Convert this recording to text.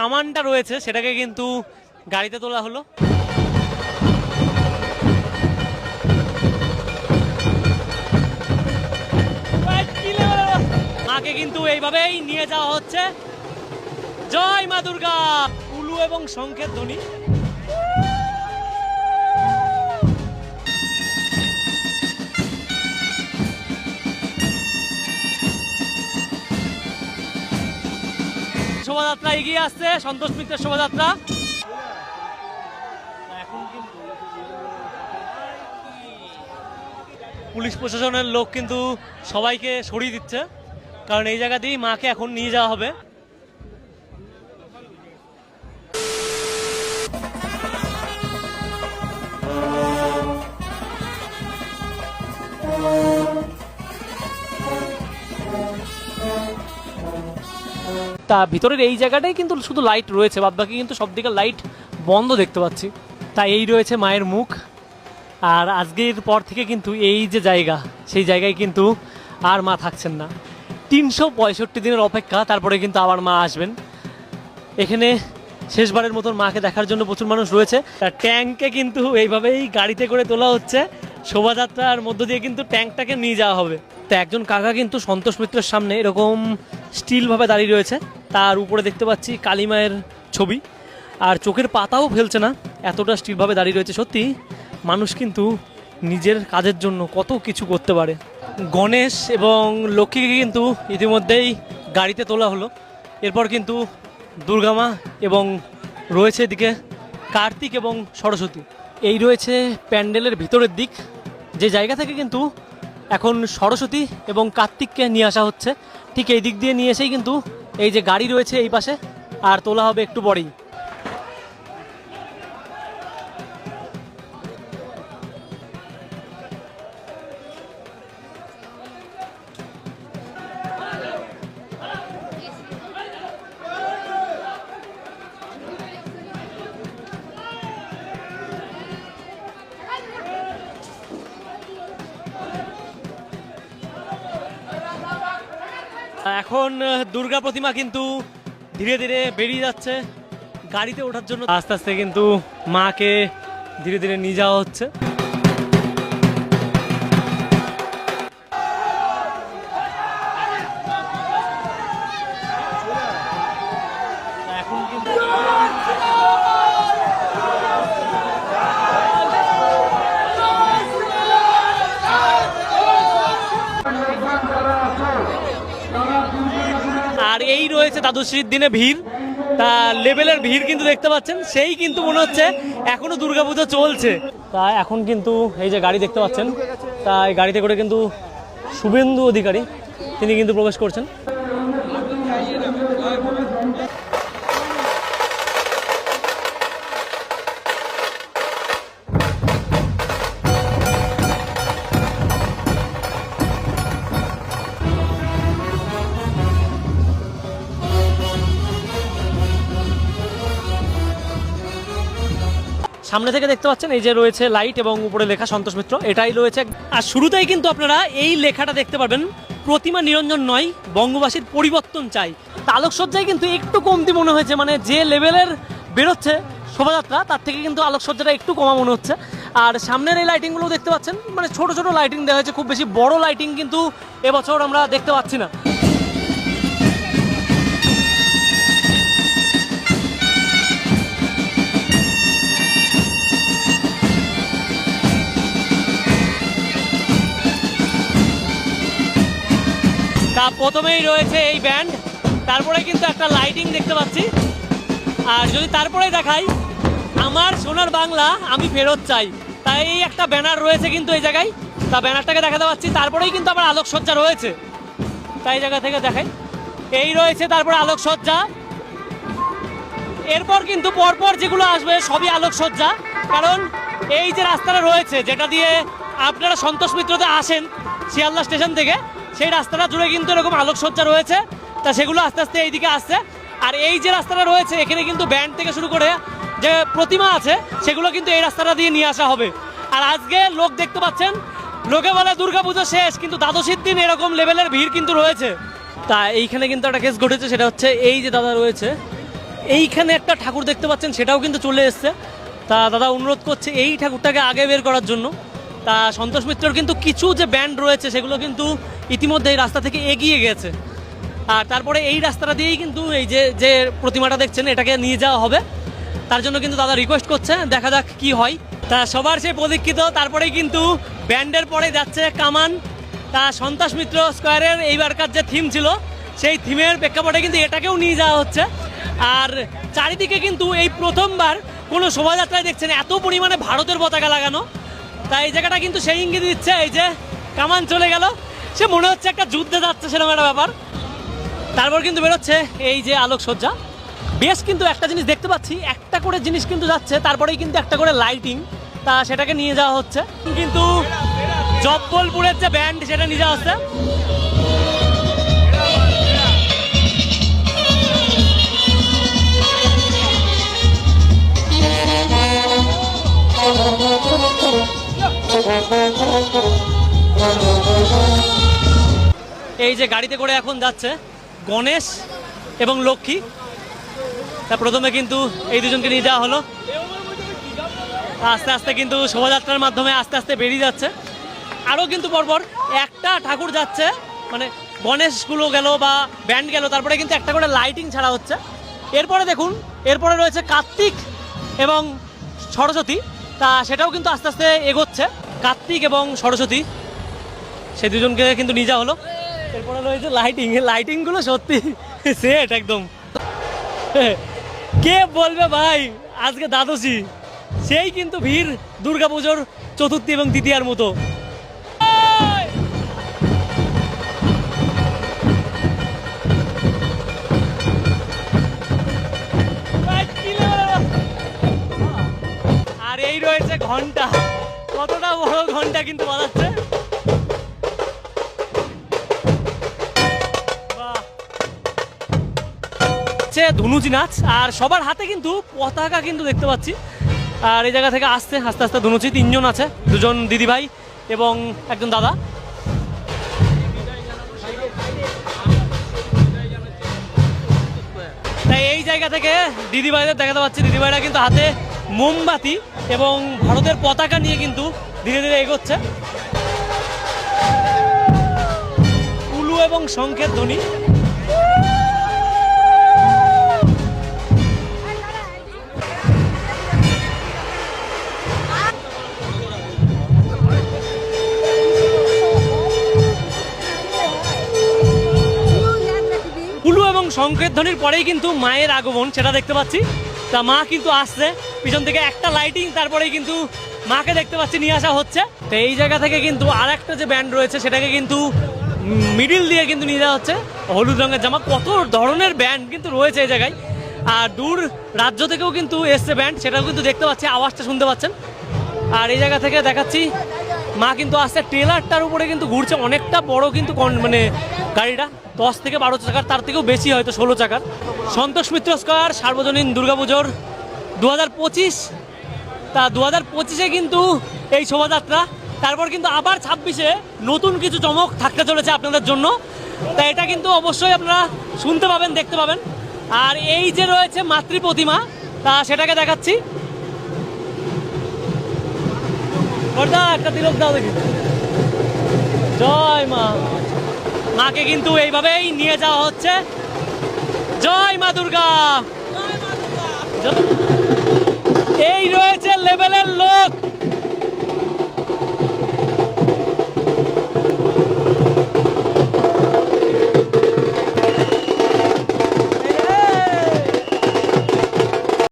কামানটা রয়েছে, সেটাকে কিন্তু গাড়িতে তোলা হলো। মাকে কিন্তু এইভাবেই নিয়ে যাওয়া হচ্ছে। জয় মা দুর্গা, উলু এবং শঙ্খের ধ্বনি। শোভাযাত্রা এগিয়ে আসছে, সন্তোষ মিত্রের শোভাযাত্রা। পুলিশ প্রশাসনের লোক কিন্তু সবাইকে সরিয়ে দিচ্ছে, কারণ এই জায়গা মাকে এখন নিয়ে যাওয়া হবে। তা ভিতরের এই জায়গাটাই কিন্তু শুধু লাইট রয়েছে বাদ বাকি কিন্তু সব দিকে লাইট বন্ধ দেখতে পাচ্ছি। তা এই রয়েছে মায়ের মুখ। আর আজকের পর থেকে কিন্তু এই যে জায়গা, সেই জায়গায় কিন্তু আর মা থাকছেন না। তিনশো পঁয়ষট্টি দিনের অপেক্ষা, তারপরে কিন্তু আবার মা আসবেন। এখানে শেষবারের মতন মাকে দেখার জন্য প্রচুর মানুষ রয়েছে। আর ট্যাঙ্কে কিন্তু এইভাবেই গাড়িতে করে তোলা হচ্ছে। শোভাযাত্রার মধ্য দিয়ে কিন্তু ট্যাঙ্কটাকে নিয়ে যাওয়া হবে। তো একজন কাকা কিন্তু সন্তোষ মিত্রের সামনে এরকম স্টিলভাবে দাঁড়িয়ে রয়েছে। তার উপরে দেখতে পাচ্ছি কালিমায়ের ছবি। আর চোখের পাতাও ফেলছে না, এতটা স্টিলভাবে দাঁড়িয়ে রয়েছে সত্যি। মানুষ কিন্তু নিজের কাজের জন্য কত কিছু করতে পারে। গণেশ এবং লক্ষ্মীকে কিন্তু ইতিমধ্যেই গাড়িতে তোলা হলো। এরপর কিন্তু দুর্গামা এবং রয়েছে এদিকে কার্তিক এবং সরস্বতী। এই রয়েছে প্যান্ডেলের ভিতরের দিক। যে জায়গা থেকে কিন্তু এখন সরস্বতী এবং কার্তিককে নিয়ে আসা হচ্ছে, ঠিক এই দিক দিয়ে নিয়ে এসেই কিন্তু এই যে গাড়ি রয়েছে এই পাশে আর তোলা হবে একটু পরেই এখন দুর্গা প্রতিমা কিন্তু ধীরে ধীরে বেরিয়ে যাচ্ছে গাড়িতে ওঠার জন্য। আস্তে আস্তে কিন্তু মাকে ধীরে ধীরে নিয়ে যাওয়া হচ্ছে। রয়েছে দ্বাদশীর দিনে ভিড়, তা লেভেলের ভিড় কিন্তু দেখতে পাচ্ছেন, সেই কিন্তু মনে হচ্ছে এখনও দুর্গাপুজো চলছে। তা এখন কিন্তু এই যে গাড়ি দেখতে পাচ্ছেন, তা এই গাড়িতে করে কিন্তু শুভেন্দু অধিকারী, তিনি কিন্তু প্রবেশ করছেন। সামনে থেকে দেখতে পাচ্ছেন, এই যে রয়েছে লাইট এবং উপরে লেখা সন্তোষ মিত্র, এটাই রয়েছে। আর শুরুতেই কিন্তু আপনারা এই লেখাটা দেখতে পাবেন প্রতিমা নিরঞ্জন নয়, বঙ্গবাসীর পরিবর্তন চাই। আলোকসজ্জায় কিন্তু একটু কমতি মনে হয়েছে মানে যে লেভেলের বেরোচ্ছে শোভাযাত্রা, তার থেকে কিন্তু আলোকসজ্জাটা একটু কমা মনে হচ্ছে। আর সামনের এই লাইটিংগুলো দেখতে পাচ্ছেন মানে ছোট ছোট লাইটিং দেওয়া হয়েছে, খুব বেশি বড় লাইটিং কিন্তু এবছর আমরা দেখতে পাচ্ছি না। প্রথমেই রয়েছে এই ব্যান্ড। তারপরে কিন্তু একটা লাইটিং দেখতে পাচ্ছি। আর যদি তারপরে দেখাই, আমার সোনার বাংলা আমি ফেরত চাই। তাই একটা ব্যানার রয়েছে কিন্তু এই জায়গায়। তা ব্যানারটাকে দেখাতে পাচ্ছি। তারপরেই কিন্তু আমার আলোকসজ্জা রয়েছে। তাই জায়গা থেকে দেখাই। এই রয়েছে তারপরে আলোকসজ্জা। এরপর কিন্তু পরপর যেগুলো আসবে, সবই আলোকসজ্জা। কারণ এই যে রাস্তাটা রয়েছে, যেটা দিয়ে আপনারা সন্তোষ মিত্রতে আসেন, শিয়ালদা স্টেশন থেকে সেই রাস্তাটা জুড়ে কিন্তু এরকম আলোকসজ্জা রয়েছে। তা সেগুলো আস্তে আস্তে এইদিকে আসছে। আর এই যে রাস্তাটা রয়েছে, এখানে কিন্তু ব্যান্ড থেকে শুরু করে যে প্রতিমা আছে, সেগুলো কিন্তু এই রাস্তাটা দিয়ে নিয়ে আসা হবে। আর আজকে লোক দেখতে পাচ্ছেন, লোকে বলে দুর্গাপুজো শেষ, কিন্তু দ্বাদশীর দিন এরকম লেভেলের ভিড় কিন্তু রয়েছে। তা এইখানে কিন্তু একটা কেস ঘটেছে, সেটা হচ্ছে এই যে দাদা রয়েছে, এইখানে একটা ঠাকুর দেখতে পাচ্ছেন, সেটাও কিন্তু চলে এসছে। তা দাদা অনুরোধ করছে, এই ঠাকুরটাকে আগে বের করার জন্য। তা সন্তোষ মিত্রর কিন্তু কিছু যে ব্যান্ড রয়েছে, সেগুলো কিন্তু ইতিমধ্যে এই রাস্তা থেকে এগিয়ে গেছে। আর তারপরে এই রাস্তাটা দিয়েই কিন্তু এই যে যে প্রতিমাটা দেখছেন, এটাকে নিয়ে যাওয়া হবে। তার জন্য কিন্তু দাদা রিকোয়েস্ট করছে, দেখা যাক কি হয়। তা সবার সেই প্রদীক্ষিত তারপরেই কিন্তু ব্যান্ডের পরে যাচ্ছে কামান। তা সন্তাস মিত্র স্কোয়ারের এইবারকার যে থিম ছিল, সেই থিমের প্রেক্ষাপটে কিন্তু এটাকেও নিয়ে যাওয়া হচ্ছে। আর চারিদিকে কিন্তু এই প্রথমবার কোনো শোভাযাত্রায় দেখছেন, এত পরিমাণে ভারতের পতাকা লাগানো। তাই এই জায়গাটা কিন্তু সেই ইঙ্গিত দিচ্ছে, এই যে কামান চলে গেল। সে মনে হচ্ছে একটা যুদ্ধে যাচ্ছে সেরকম একটা ব্যাপার। তারপর কিন্তু বেরোচ্ছে এই যে আলোকসজ্জা। বেশ কিন্তু একটা জিনিস দেখতে পাচ্ছি, একটা করে জিনিস কিন্তু যাচ্ছে, তারপরেই কিন্তু একটা করে লাইটিং তা সেটাকে নিয়ে যাওয়া হচ্ছে। কিন্তু জব্বলপুরের যে ব্যান্ড সেটা নিয়ে যাওয়া হচ্ছে। এই যে গাড়িতে করে এখন যাচ্ছে গণেশ এবং লক্ষ্মী। তা প্রথমে কিন্তু এই দুজনকে নিয়ে যাওয়া হলো। আস্তে আস্তে কিন্তু শোভাযাত্রার মাধ্যমে আস্তে আস্তে বেরিয়ে যাচ্ছে। আরও কিন্তু পরপর একটা ঠাকুর যাচ্ছে মানে গণেশগুলো গেল বা ব্যান্ড গেল, তারপরে কিন্তু একটা করে লাইটিং ছাড়া হচ্ছে। এরপরে দেখুন, এরপরে রয়েছে কার্তিক এবং সরস্বতী। তা সেটাও কিন্তু আস্তে আস্তে এগোচ্ছে, কার্তিক এবং সরস্বতী। সে দুজনকে কিন্তু নিয়ে যাওয়া হলো। এরপরে রয়েছে লাইটিং লাইটিংগুলো সত্যি সেট একদম। কে বলবে ভাই? আজকে দ্বাদশী। সেই কিন্তু ভিড় দুর্গাপুজোর চতুর্থী এবং তৃতীয়ার মতো। আর এই রয়েছে ঘণ্টা। কতটা বড় ঘণ্টা কিন্তু বাজাচ্ছে। ধনুচি নাচ আর সবার হাতে কিন্তু পতাকা কিন্তু দেখতে পাচ্ছি। আর এই জায়গা থেকে আসতে, আস্তে আস্তে ধনুচি তিনজন আছে, দুজন দিদিভাই এবং একজন দাদা। তাই এই জায়গা থেকে দিদিভাইদের দেখাতে পাচ্ছি। দিদিভাইরা কিন্তু হাতে মোমবাতি এবং ভারতের পতাকা নিয়ে কিন্তু ধীরে ধীরে এগোচ্ছে। উলু এবং শঙ্খের ধ্বনি। এবং শঙ্খের ধ্বনির পরেই কিন্তু মায়ের আগমন, সেটা দেখতে পাচ্ছি। তা মা কিন্তু আসছে। পিছন থেকে একটা লাইটিং তারপরেই কিন্তু মাকে দেখতে পাচ্ছি, নিয়ে আসা হচ্ছে। তো এই জায়গা থেকে কিন্তু আর একটা যে ব্যান্ড রয়েছে, সেটাকে কিন্তু মিডিল দিয়ে কিন্তু নিয়ে যাওয়া হচ্ছে। হলুদ রঙের জামা, কত ধরনের ব্যান্ড কিন্তু রয়েছে এই জায়গায়। আর দূর রাজ্য থেকেও কিন্তু এসছে ব্যান্ড সেটাও কিন্তু দেখতে পাচ্ছি, আওয়াজটা শুনতে পাচ্ছেন। আর এই জায়গা থেকে দেখাচ্ছি মা কিন্তু আসছে ট্রেলারটার উপরে কিন্তু ঘুরছে অনেকটা বড় কিন্তু কন- মানে গাড়িটা। দশ থেকে বারো চাকার, তার থেকেও বেশি হয়তো ষোলো চাকার। সন্তোষ মিত্র স্কোয়ার, সার্বজনীন দুর্গাপুজোর দু হাজার পঁচিশ। তা দু হাজার পঁচিশে কিন্তু এই শোভাযাত্রা। তারপর কিন্তু আবার ছাব্বিশে নতুন কিছু চমক থাকতে চলেছে আপনাদের জন্য। তা এটা কিন্তু অবশ্যই আপনারা শুনতে পাবেন, দেখতে পাবেন। আর এই যে রয়েছে মাতৃ প্রতিমা, তা সেটাকে দেখাচ্ছি। বর্দা একটা তিলক দাও দেখি। জয় মা। মাকে কিন্তু এইভাবেই নিয়ে যাওয়া হচ্ছে। জয় মা দুর্গা। এই রয়েছে লেভেলের লোক।